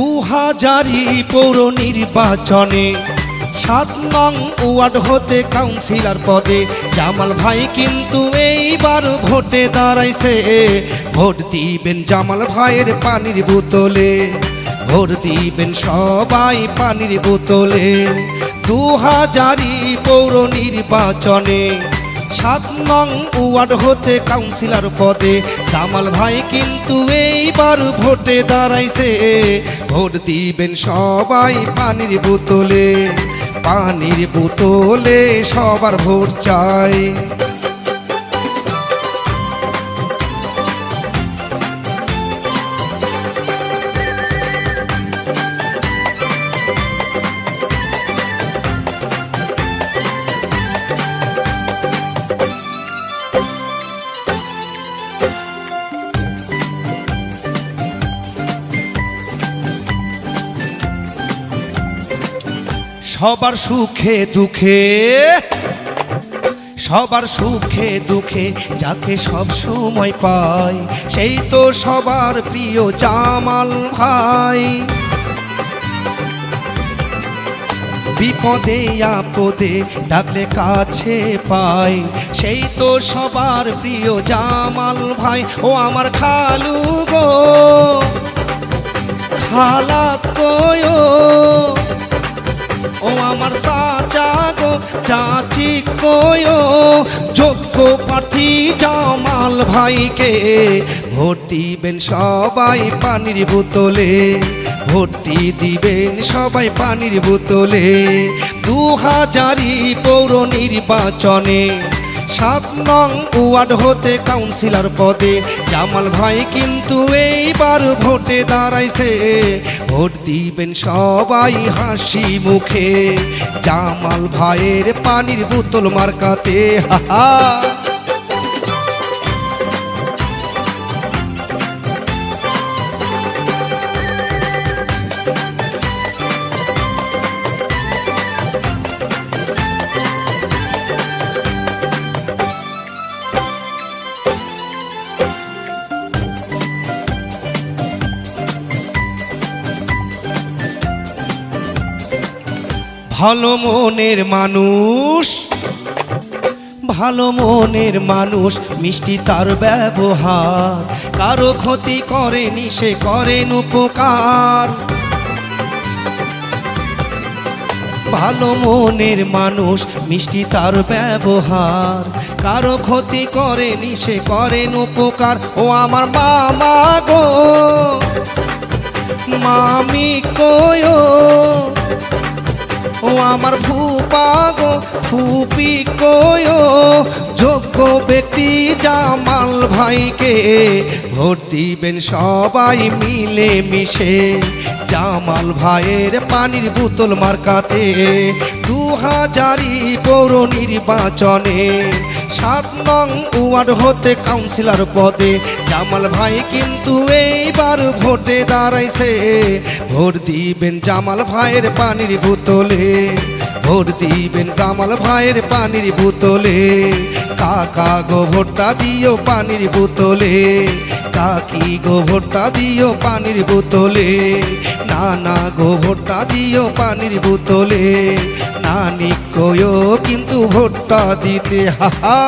হাজারি পৌর নির্বাচনে সাত নং ওয়ার্ড হতে কাউন্সিলর পদে। জামাল ভাই কিন্তু এইবার ভোটে দাঁড়াইছে। ভোট দিবেন জামাল ভাইয়ের পানির বোতলে। ভোট দিবেন সবাই পানির বোতলে। দু হাজারি পৌর নির্বাচনে সাত নং ওয়ার্ড হতে কাউন্সিলর পদে। জামাল ভাই কিন্তু এইবার ভোটে দাঁড়াইছে। ভোট দিবেন সবাই পানির বোতলে। পানির বোতলে সবার ভোট চাই। সবার সুখে দুঃখে, সবার সুখে দুঃখে যাকে সব সময় পাই, সেই তো সবার প্রিয় জামাল ভাই। বিপদে, আপদে ডাকলে কাছে পাই, সেই তো সবার প্রিয় জামাল ভাই। ও আমার খালু গো, খালা কয়ো ও আমার চাচা গো, চাচি কয়ো? যোগ্য প্রার্থী জামাল ভাইকে ভোট দিবেন সবাই পানির বোতলে। ভোটি দিবেন সবাই পানির বোতলে। দু হাজারি পৌর নির্বাচনে সাত নং ওয়ার্ড হতে কাউন্সিলর পদে। জামাল ভাই কিন্তু এইবার ভোটে দাঁড়াইছে। ভোট দিবেন সবাই হাসি মুখে। জামাল ভাইয়ের পানির বোতল মার্কাতে হাহা ভালো মনের মানুষ, ভালো মনের মানুষ, মিষ্টি তার ব্যবহার। কারও ক্ষতি করেনি, সে করেন উপকার। ভালো মনের মানুষ, মিষ্টি তার ব্যবহার। কারও ক্ষতি করেনি, সে করেন উপকার। ও আমার মামা গো, মামি কয়ো। ও আমার ফুপা গো ফুপি কয়ো? যোগ্য ব্যক্তি জামাল ভাইকে ভোট দিবেন সবাই মিলে মিশে জামাল ভাইয়ের পানির বোতল মার্কাতে দু হাজারই পৌর নির্বাচনে। সাত নং ওয়ার্ড হতে কাউন্সিলর পদে। জামাল ভাই কিন্তু এইবার ভোটে দাঁড়াইছে। ভোট দিবেন জামাল ভাইয়ের পানির বোতলে। ভোট দিবেন জামাল ভাইয়ের পানির বোতলে। কাকা গো ভোটটা দিও পানির বোতলে। কাকি গো ভোটটা দিও পানির বোতলে। নানা গো ভোটটা দিও পানির বোতলে। নানি কয়ো কিন্তু ভোটটা দিতে হাহা